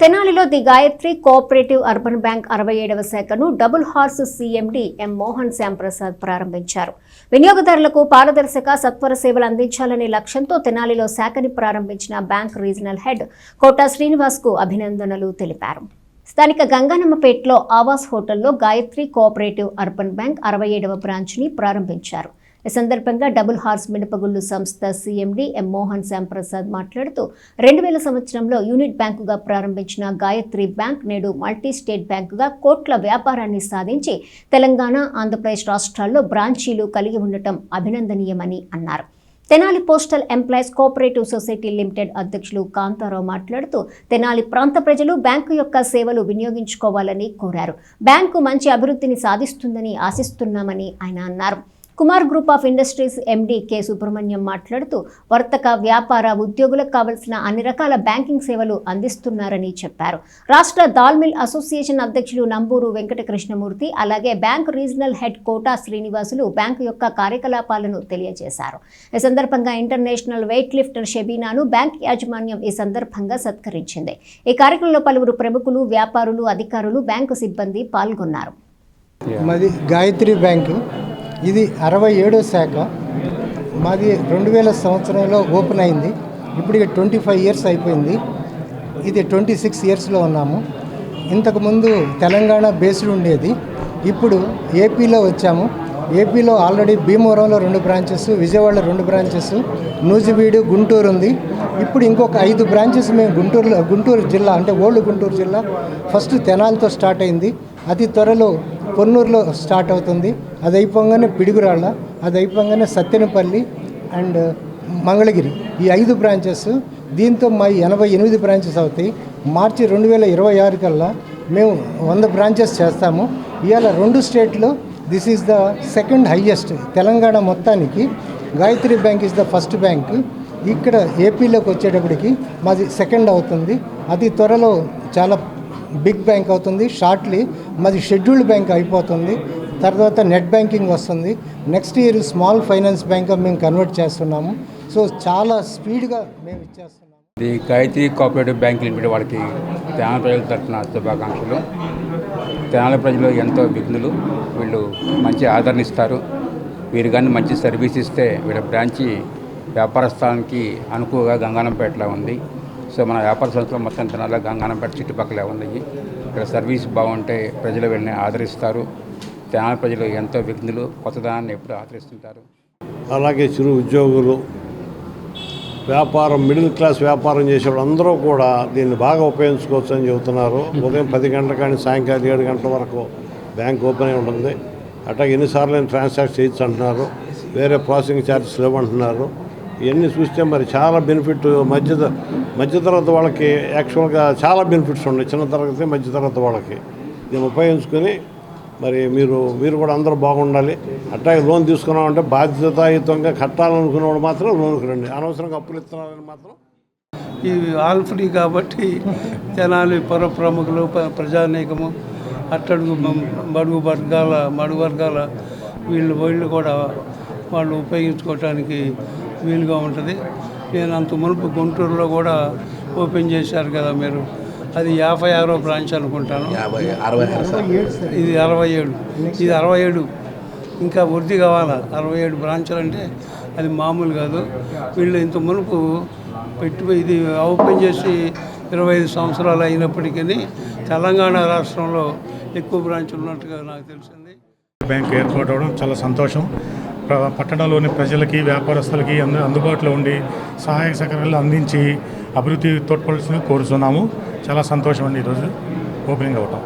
తెనాలిలో the Gayatri cooperative urban bank అరవై ఏడవ శాఖను double horse CMD M Mohan Shyamprasad ప్రారంభించారు. వినియోగదారులకు పారదర్శక సత్వర సేవలు అందించాలనే లక్ష్యంతో తెనాలిలో శాఖని ప్రారంభించిన బ్యాంక్ రీజనల్ హెడ్ కోటా శ్రీనివాస్కు అభినందనలు తెలిపారు. స్థానిక గంగానమ్మపేటలో ఆవాస్ హోటల్లో గాయత్రి కోఆపరేటివ్ అర్బన్ బ్యాంక్ అరవై ఏడవ బ్రాంచ్ని ప్రారంభించారు. ఈ సందర్భంగా డబుల్ హార్స్ మినపగుళ్ళు సంస్థ సీఎండి ఎం మోహన్ శ్యాంప్రసాద్ మాట్లాడుతూ రెండు వేల సంవత్సరంలో యూనిట్ బ్యాంకుగా ప్రారంభించిన గాయత్రి బ్యాంక్ నేడు మల్టీ స్టేట్ బ్యాంకుగా కోట్ల వ్యాపారాన్ని సాధించి తెలంగాణ ఆంధ్రప్రదేశ్ రాష్ట్రాల్లో బ్రాంచీలు కలిగి ఉండటం అభినందనీయమని అన్నారు. Tenali postal employees cooperative society limited అధ్యక్షులు కాంతారావు మాట్లాడుతూ తెనాలి ప్రాంత ప్రజలు బ్యాంకు యొక్క సేవలు వినియోగించుకోవాలని కోరారు. బ్యాంకు మంచి అభివృద్ధిని సాధిస్తుందని ఆశిస్తున్నామని ఆయన అన్నారు. Kumar group of industries MD K Subrahmanyam మాట్లాడుతూ వర్తక వ్యాపార ఉద్యోగులకు కావలసిన అన్ని రకాల బ్యాంకింగ్ సేవలు అందిస్తున్నారని చెప్పారు. రాష్ట్ర దాల్మిల్ అసోసియేషన్ అధ్యక్షులు నంబూరు వెంకట కృష్ణమూర్తి అలాగే bank regional head Kota Srinivasulu bank యొక్క కార్యకలాపాలను తెలియజేశారు. ఈ సందర్భంగా ఇంటర్నేషనల్ వెయిట్ లిఫ్టర్ షెబీనాను బ్యాంక్ యాజమాన్యం ఈ సందర్భంగా సత్కరించింది. ఈ కార్యక్రమంలో పలువురు ప్రముఖులు వ్యాపారులు అధికారులు బ్యాంకు సిబ్బంది పాల్గొన్నారు. మాది గాయత్రి బ్యాంకు. ఇది అరవై ఏడో శాఖ. మాది రెండు వేల సంవత్సరంలో ఓపెన్ అయింది. ఇప్పుడు ట్వంటీ ఫైవ్ ఇయర్స్ అయిపోయింది. ఇది ట్వంటీ సిక్స్ ఇయర్స్లో ఉన్నాము. ఇంతకుముందు తెలంగాణ బేస్డ్ ఉండేది. ఇప్పుడు ఏపీలో వచ్చాము. ఏపీలో ఆల్రెడీ భీమవరంలో రెండు బ్రాంచెస్ విజయవాడలో రెండు బ్రాంచెస్ నూజివీడు గుంటూరు ఉంది. ఇప్పుడు ఇంకొక ఐదు బ్రాంచెస్ మేము గుంటూరులో గుంటూరు జిల్లా అంటే ఓల్డ్ గుంటూరు జిల్లా ఫస్ట్ తెనాలితో స్టార్ట్ అయింది. అతి త్వరలో పొన్నూరులో స్టార్ట్ అవుతుంది. అది అయిపోగానే పిడుగురాళ్ళ అది అయిపోగానే సత్యనపల్లి అండ్ మంగళగిరి. ఈ ఐదు బ్రాంచెస్ దీంతో మా ఎనభై ఎనిమిది బ్రాంచెస్ అవుతాయి. మార్చి రెండు వేల ఇరవై ఆరు కల్లా మేము వంద బ్రాంచెస్ చేస్తాము. ఇవాళ రెండు స్టేట్లో this is the second highest Telangana మొత్తానికి. Gayatri bank is the first bank. ఇక్కడ ఏపీలోకి వచ్చేటప్పటికి మాది సెకండ్ అవుతుంది. అతి త్వరలో చాలా బిగ్ బ్యాంక్ అవుతుంది షార్ట్లీ మాది షెడ్యూల్డ్ బ్యాంక్ అయిపోతుంది తర్వాత నెట్ బ్యాంకింగ్ వస్తుంది next year small finance bank మేము కన్వర్ట్ చేస్తున్నాము. సో చాలా స్పీడ్గా మేము ఇచ్చేస్తున్నాము. ఇది గాయత్రి కోఆపరేటివ్ బ్యాంక్ లిమిటెడ్ వాళ్ళకి తెలంగాణ ప్రజల తరఫున శుభాకాంక్షలు. తెలంగాణ ప్రజలు ఎంతో విఘ్నులు. వీళ్ళు మంచి ఆదరణ ఇస్తారు. వీరు కానీ మంచి సర్వీస్ ఇస్తే వీళ్ళ బ్రాంచి వ్యాపార స్థానానికి అనుకువగా గంగానంపేటలో ఉంది. సో మన వ్యాపార సంస్థలు మొత్తం తినాలి గంగానంపేట చుట్టుపక్కలే ఉన్నాయి ఇక్కడ సర్వీస్ బాగుంటే ప్రజలు వెళ్ళి ఆదరిస్తారు. తెనాలి ప్రజలు ఎంతో విఘ్నులు కొత్తదనాన్ని ఎప్పుడు ఆదరిస్తుంటారు. అలాగే చిరు ఉద్యోగులు వ్యాపారం మిడిల్ క్లాస్ వ్యాపారం చేసే అందరూ కూడా దీన్ని బాగా ఉపయోగించుకోవచ్చు అని చెబుతున్నారు. ఉదయం పది గంటల కానీ సాయంకాలం ఏడు గంటల వరకు బ్యాంక్ ఓపెన్ అయి ఉంటుంది. అట్లా ఎన్నిసార్లు నేను ట్రాన్సాక్ట్ చేయొచ్చు అంటున్నారు. వేరే ప్రాసెసింగ్ ఛార్జెస్ లేవంటున్నారు. ఇవన్నీ చూస్తే మరి చాలా బెనిఫిట్ మధ్య మధ్యతరగతి వాళ్ళకి యాక్చువల్గా చాలా బెనిఫిట్స్ ఉన్నాయి. చిన్న తరగతి మధ్య తరగతి వాళ్ళకి. దీన్ని ఉపయోగించుకొని మరి మీరు మీరు కూడా అందరూ బాగుండాలి. అట్టాగే లోన్ తీసుకున్నామంటే బాధ్యతాయుతంగా కట్టాలనుకున్నవాడు మాత్రం లోన్కి రండి అనవసరంగా అప్పులు ఇస్తున్నారని మాత్రం. ఇవి ఆల్ ఫ్రీ కాబట్టి జనాలు పర ప్రముఖులు ప్రజానీకము అట్టడుగు మడుగు వర్గాల మడుగు వర్గాల వీళ్ళు వీళ్ళు కూడా వాళ్ళు ఉపయోగించుకోవటానికి వీలుగా ఉంటుంది. నేను అంత మునుపు గుంటూరులో కూడా ఓపెన్ చేశారు కదా మీరు. అది యాభై ఆరో బ్రాంచ్ అనుకుంటాను. ఇది అరవై ఏడు. ఇది అరవై ఏడు. ఇంకా వృద్ధి కావాలా? అరవై ఏడు బ్రాంచులు అంటే అది మామూలు కాదు. వీళ్ళు ఇంత మునుపు పెట్టి ఇది ఓపెన్ చేసి ఇరవై ఐదు సంవత్సరాలు అయినప్పటికీ తెలంగాణ రాష్ట్రంలో ఎక్కువ బ్రాంచులు ఉన్నట్టుగా నాకు తెలిసింది. బ్యాంక్ ఏర్పాటు అవడం చాలా సంతోషం. పట్టణంలోని ప్రజలకి వ్యాపారస్తులకి అందు అందుబాటులో ఉండి సహాయ సహకారాలు అందించి అభివృద్ధి తోడ్పడాల్సింది కోరుతున్నాము చాలా సంతోషం అండి ఈరోజు. ఓపెనింగ్ అవటం